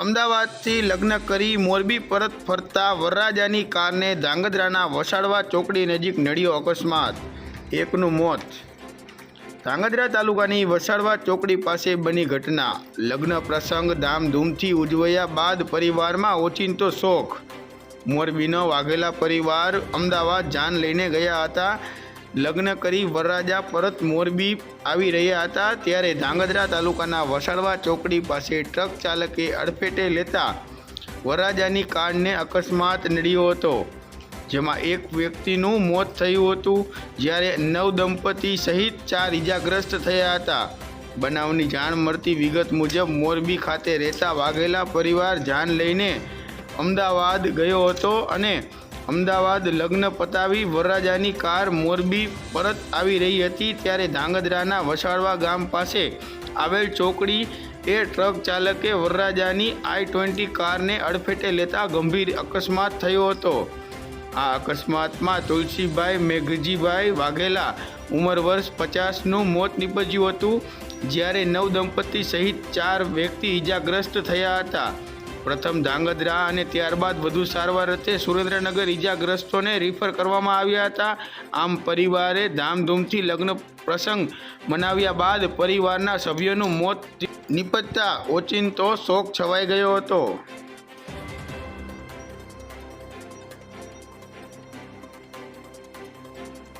અમદાવાદથી લગ્ન કરી મોરબી પરત ફરતા વરરાજાની કારને ધાંગધ્રાના વસાડવા ચોકડી નજીક નડ્યો અકસ્માત. એકનું મોત. ધાંગધ્રા તાલુકાની વસાડવા ચોકડી પાસે બની ઘટના. લગ્ન પ્રસંગ ધામધૂમથી ઉજવાયા બાદ પરિવારમાં ઓચિંતો શોખ મોરબીનો વાઘેલા પરિવાર અમદાવાદ જાન લઈને ગયા હતા. લગ્ન કરી વરરાજા પરત મોરબી આવી રહ્યા હતા. ત્યારે ધાંગધ્રા તાલુકાના વસાડવા ચોકડી પાસે ટ્રક ચાલકે અડફેટે લેતા વરરાજાની કારને અકસ્માત નડ્યો હતો, જેમાં એક વ્યક્તિનું મોત થયું હતું. જ્યારે નવ દંપતી સહિત ચાર ઇજાગ્રસ્ત થયા હતા. બનાવની જાણ મળતી વિગત મુજબ મોરબી ખાતે રહેતા વાઘેલા પરિવાર જાન લઈને અમદાવાદ ગયો હતો અને અમદાવાદ લગ્ન પતાવી વરરાજાની કાર મોરબી પરત આવી રહી હતી ત્યારે ધાંગધ્રાના વસાડવા ગામ પાસે આવેલ ચોકડી એ ટ્રક ચાલકે વરરાજાની આઈ ટ્વેન્ટી કારને અડફેટે લેતા ગંભીર અકસ્માત થયો હતો. આ અકસ્માતમાં તુલસીભાઈ મેઘજીભાઈ વાઘેલા ઉંમર વર્ષ પચાસનું મોત નીપજ્યું હતું, જ્યારે નવ દંપતી સહિત ચાર વ્યક્તિ ઈજાગ્રસ્ત થયા હતા. પ્રથમ ધાંગધ્રા અને ત્યારબાદ વધુ સારવાર અર્થે સુરેન્દ્રનગર ઈજાગ્રસ્તોને રિફર કરવામાં આવ્યા હતા. આમ પરિવારે ધામધૂમથી લગ્ન પ્રસંગ મનાવ્યા બાદ પરિવારના સભ્યોનું મોત નિપજતા ઓચિંતો શોક છવાઈ ગયો હતો.